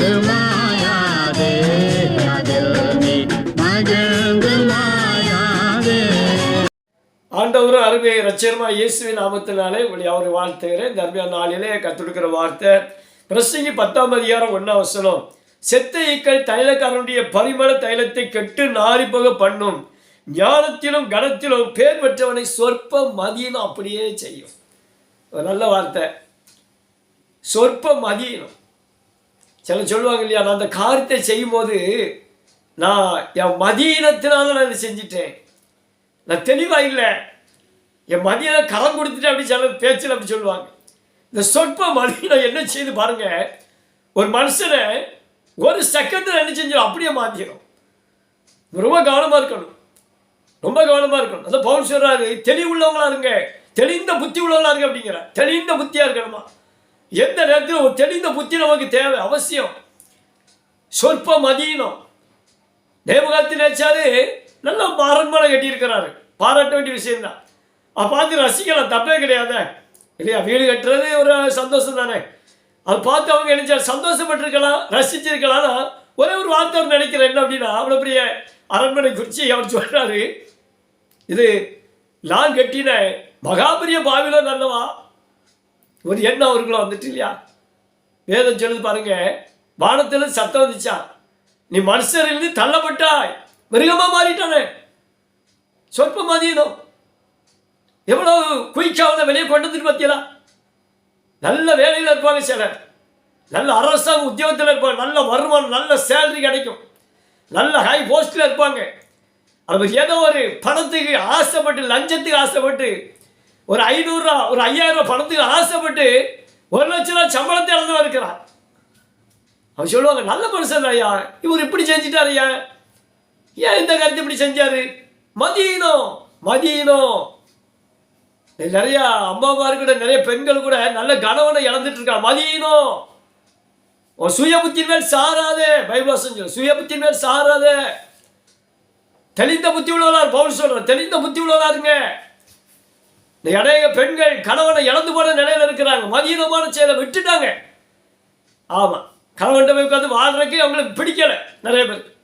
மகிழ்ந்து மாயாதே அதில் நீ மகிழ்ந்து மாயாதே ஆண்டவரும் அருமை ரச்சரமா இயேசுவின் நாமத்தினாலே உங்களை அவரை வாழ்த்துகிறேன். தர்மியான நாளிலே கற்றுடுக்கிற வார்த்தை பிரசங்கி பத்தாம் அதிகாரம் ஒன்றாம் வசனம். செத்த ஈக்கள் தைலக்காரனுடைய பரிமள தைலத்தை கெட்டு நாரிபோக பண்ணும். ஞானத்திலும் கனத்திலும் பேர் பெற்றவனை சொற்ப மதியினம் அப்படியே செய்யும். ஒரு நல்ல வார்த்தை. சொற்ப மதியினம் சில சொல்லுவாங்க இல்லையா நான் அந்த காரியத்தை செய்யும்போது நான் என் மதியினத்தினால நான் இதை செஞ்சிட்டேன். நான் தெளிவாக இல்லை. என் மதியம் கரம் கொடுத்துட்டு அப்படி சில பேச்சில் அப்படி சொல்லுவாங்க. இந்த சொற்ப மதியம் என்ன செய்து பாருங்க ஒரு மனுஷனை ஒரு செகண்டில் என்ன செஞ்சிடும்? அப்படியே மாற்றிடும் ரொம்ப கவனமாக இருக்கணும். ரொம்ப கவனமாக இருக்கணும். அந்த பவுன் சொல்கிறாரு தெளிவுள்ளவங்களா இருங்க. தெளிந்த புத்தி உள்ளவங்களா இருங்க அப்படிங்கிற தெளிந்த புத்தியாக இருக்கணுமா? எந்த நேரத்தில் ஒரு தெளிந்த புத்தி நமக்கு தேவை அவசியம். சொற்ப மதியினம் தேவகாலத்தில் நினைச்சாரு நல்ல அரண்மனை கட்டியிருக்கிறாரு. பாராட்ட வேண்டிய விஷயம்தான். அதை பார்த்து ரசிக்கலாம் தப்பே கிடையாது. இல்லையா வீடு கட்டுறது ஒரு சந்தோஷம் தானே. அதை பார்த்து அவங்க நினைச்சா சந்தோஷப்பட்டிருக்கலாம் ரசிச்சிருக்கலாம். ஒரே ஒரு வார்த்தை நினைக்கிறேன் என்ன அப்படின்னா அவ்வளோ பெரிய அரண்மனை குறித்து அவர் சொல்கிறாரு இது நான் கட்டின மகாபரிய பாவில நல்லவா ஒரு எண்ணம் அவர்களும் வந்துட்டு இல்லையா? வேதம் சொல்லுது பாருங்க வானத்தில் சத்தம் வந்துச்சா? நீ மனுஷரிலிருந்து தள்ளப்பட்டாய். மிருகமா மாறிட்டானே. சொற்ப மதியனும் எவ்வளவு குயிக்காக வெளியே கொண்டு வந்துட்டு பார்த்தீங்களா நல்ல வேலையில் இருப்பாங்க சிலர். நல்ல அரசாங்க உத்தியோகத்தில் இருப்பாங்க. நல்ல வருமானம் நல்ல சேலரி கிடைக்கும். நல்ல ஹை போஸ்டில் இருப்பாங்க. அது ஏதோ ஒரு பணத்துக்கு ஆசைப்பட்டு லஞ்சத்துக்கு ஆசைப்பட்டு ஒரு ஐநூறுரூவா ஒரு ஐயாயிரம் பணத்துக்கு ஆசைப்பட்டு ஒரு லட்ச ரூபா சம்பளத்தை இழந்து இருக்கிறான் அவர் சொல்லுவாங்க நல்ல மனுஷன் ஐயா இவர் இப்படி செஞ்சிட்டார் ஐயா. ஏன் இந்த கருத்து இப்படி செஞ்சார்? மதியனம் மதியனம் நிறையா அம்மாவார் கூட நிறைய பெண்கள் கூட நல்ல கணவனை இழந்துட்டு இருக்கா மதியனம் உன் சுய புத்தின் மேல் சாராதே. பைபிள் செஞ்சு சுய புத்தின் மேல் சாராதே. தெளிந்த புத்தி உள்ளவளா பவுல் சொல்றேன் தெளிந்த புத்தி உள்ளவராருங்க இருங்க இந்த பெண்கள் கணவனை இழந்து போன நிலையில் இருக்கிறாங்க. மதியனமான செயலை விட்டுட்டாங்க. ஆமாம் கணவன் போய் உட்காந்து வாழ்றதுக்கு அவங்களுக்கு பிடிக்கலை. நிறைய பேர்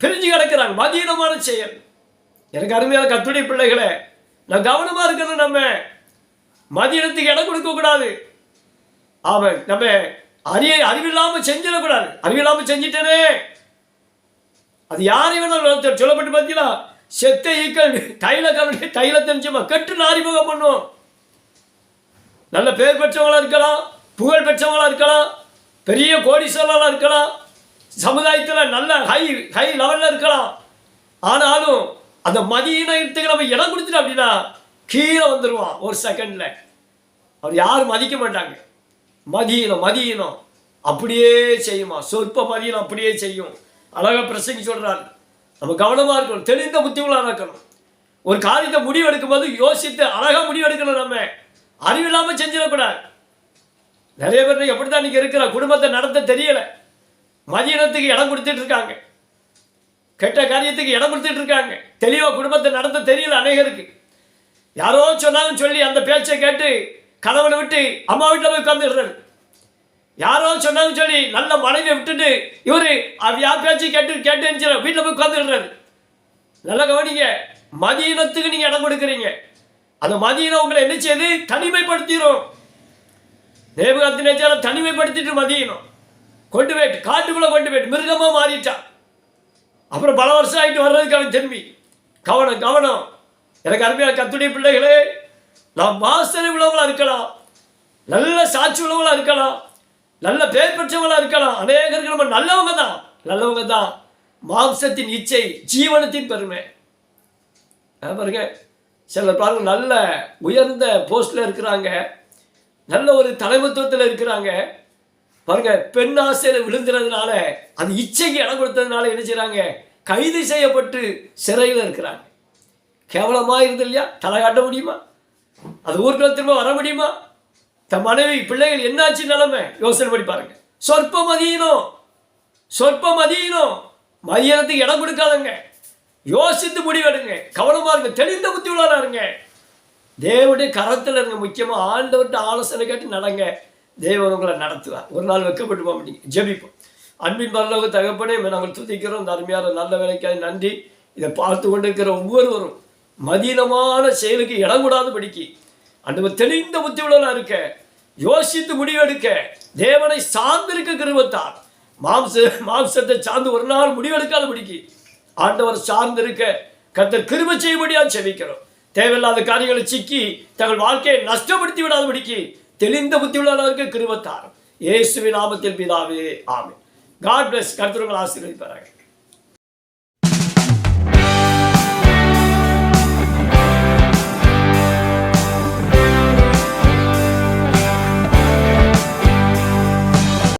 பிரிஞ்சு கிடக்கிறாங்க. மதியனமான செயல். எனக்கு அருமையான கத்துடைய பிள்ளைகளை நான் கவனமாக இருக்கிறது நம்ம. மதியனத்துக்கு இடம் கொடுக்கக்கூடாது ஆமாம் நம்ம அறிய அறிவில்லாமல் செஞ்சிடக்கூடாது. அறிவில்லாமல் செஞ்சிட்டனே. அது யாரை வேணாலும் சொல்லப்பட்டு பார்த்தீங்களா? செத்த ஈக்கள் தைல கவனி தைலத்தை நிச்சயமா கற்று அறிமுகம் பண்ணும் நல்ல பேர் பெற்றவங்களா இருக்கலாம் புகழ் பெற்றவங்களா இருக்கலாம் பெரிய கோடீஸ்வரர்களாக இருக்கலாம் சமுதாயத்தில் நல்ல ஹை ஹை லெவலில் இருக்கலாம். ஆனாலும் அந்த மதியினத்துக்கு நம்ம இடம் கொடுத்துட்டோம் அப்படின்னா கீழே வந்துடுவான் ஒரு செகண்டில் அவர் யாரும் மதிக்க மாட்டாங்க. மதியினம் மதியினம். அப்படியே செய்யுமா. சொற்ப மதியினம் அப்படியே செய்யும். அழகாக பிரசங்கி சொல்கிறாரு நம்ம கவனமாக இருக்கணும். தெளிந்த புத்திகளாக இருக்கணும். ஒரு காரியத்தை முடிவு எடுக்கும்போது யோசித்து அழகாக முடிவு எடுக்கணும் நம்ம அறிவில்லாமல் செஞ்சிடக்கூடாது. நிறைய பேர் எப்படி தான் நீங்கள் இருக்கிற குடும்பத்தை நடத்த தெரியலை. மதியனத்துக்கு இடம் கொடுத்துட்டு இருக்காங்க. கெட்ட காரியத்துக்கு இடம் கொடுத்துட்டு இருக்காங்க. தெளிவாக குடும்பத்தை நடத்த தெரியல அநேகருக்கு. யாரோ சொன்னாலும் சொல்லி அந்த பேச்சை கேட்டு கணவனை விட்டு அம்மா வீட்டில் போய் உட்காந்துடுறாரு யாரோ சொன்னாலும் சொல்லி நல்ல மனைவியை விட்டுட்டு இவர் அவ யார் பேச்சு கேட்டு கேட்டு வீட்டில் போய் உட்காந்துடுறாரு நல்லா கவனிங்க மதியனத்துக்கு நீங்கள் இடம் கொடுக்குறீங்க. அந்த மதியனம் உங்களை என்ன செய்யுது? தனிமைப்படுத்திடும் தேவகாத்தி நேச்சாரம் தனிமைப்படுத்திட்டு மதியணும் கொண்டு போயிட்டு காட்டுக்குள்ளே கொண்டு போயிட்டு மிருகமாக மாறிட்டான் அப்புறம் பல வருஷம் ஆகிட்டு வர்றதுக்கு அவன் திரும்பி கவனம் கவனம். எனக்கு அருமையான கத்துடைய பிள்ளைகளே நான் வாசனை உள்ளவங்களாக இருக்கலாம். நல்ல சாட்சி உள்ளவங்களாக இருக்கலாம். நல்ல பேர் பெற்றவங்களாக இருக்கலாம். அநேகருக்கு நம்ம நல்லவங்க தான் நல்லவங்க தான் மாம்சத்தின் இச்சை ஜீவனத்தின் பெருமை. பாருங்க. சில பாருங்க நல்ல உயர்ந்த போஸ்டில் இருக்கிறாங்க. நல்ல ஒரு தலைமத்துவத்தில் இருக்கிறாங்க. பாருங்க பெண் ஆசையில் விழுந்துறதுனால அந்த இச்சைக்கு இடம் கொடுத்ததுனால என்ன செய்கிறாங்க கைது செய்யப்பட்டு சிறையில் இருக்கிறாங்க. கேவலமாக இருந்தது இல்லையா தலை காட்ட முடியுமா? அது ஊருக்குள்ள திரும்ப வர முடியுமா? தன் மனைவி பிள்ளைகள் என்னாச்சு நிலைமை? யோசனை பண்ணி பாருங்க. சொற்ப மதியணும் சொற்ப மதியணும் மதியானத்துக்கு இடம் கொடுக்காதங்க. யோசித்து முடிவெடுங்க. கவனமா இருங்க. தெளிந்த புத்தி உள்ளாரா இருங்க. தேவனுடைய கரத்தில் இருங்க. முக்கியமாக ஆண்டவர்கிட்ட ஆலோசனை கேட்டு நடங்க. தேவன் உங்களை நடத்துவார். ஒரு நாள் வெக்கப்பட்டு போக மாட்டீங்க. ஜெபிப்போம். அன்பின் பரலோக தகப்பனே நாங்கள் துதிக்கிறோம். இந்த அருமையான நல்ல வேலைக்காக நன்றி. இதை பார்த்து கொண்டிருக்கிற ஒவ்வொருவரும் மதீனமான செயலுக்கு இடம் கூடாது படிக்கி அண்டவர் தெளிந்த புத்தி உள்ளவனா இருக்க யோசித்து முடிவெடுக்க தேவனை சார்ந்திருக்க கிருபத்தார். மாம்ச மாம்சத்தை சார்ந்து ஒரு நாள் முடிவெடுக்காத முடிக்கு ஆண்டவர் சார்ந்திருக்க கத்தர் கிருப செய்யும்படியா செவிக்கிறோம் தேவையில்லாத காரியங்களை சிக்கி தங்கள் வாழ்க்கையை நஷ்டப்படுத்தி விடாதபடிக்கு தெளிந்த புத்தி உள்ளவர்களுக்கு கிருபத்தார். இயேசுவின் நாமத்தில் பிதாவே ஆமே காட் பிளஸ் கருத்துருங்கள் ஆசீர்வதிப்பார்கள்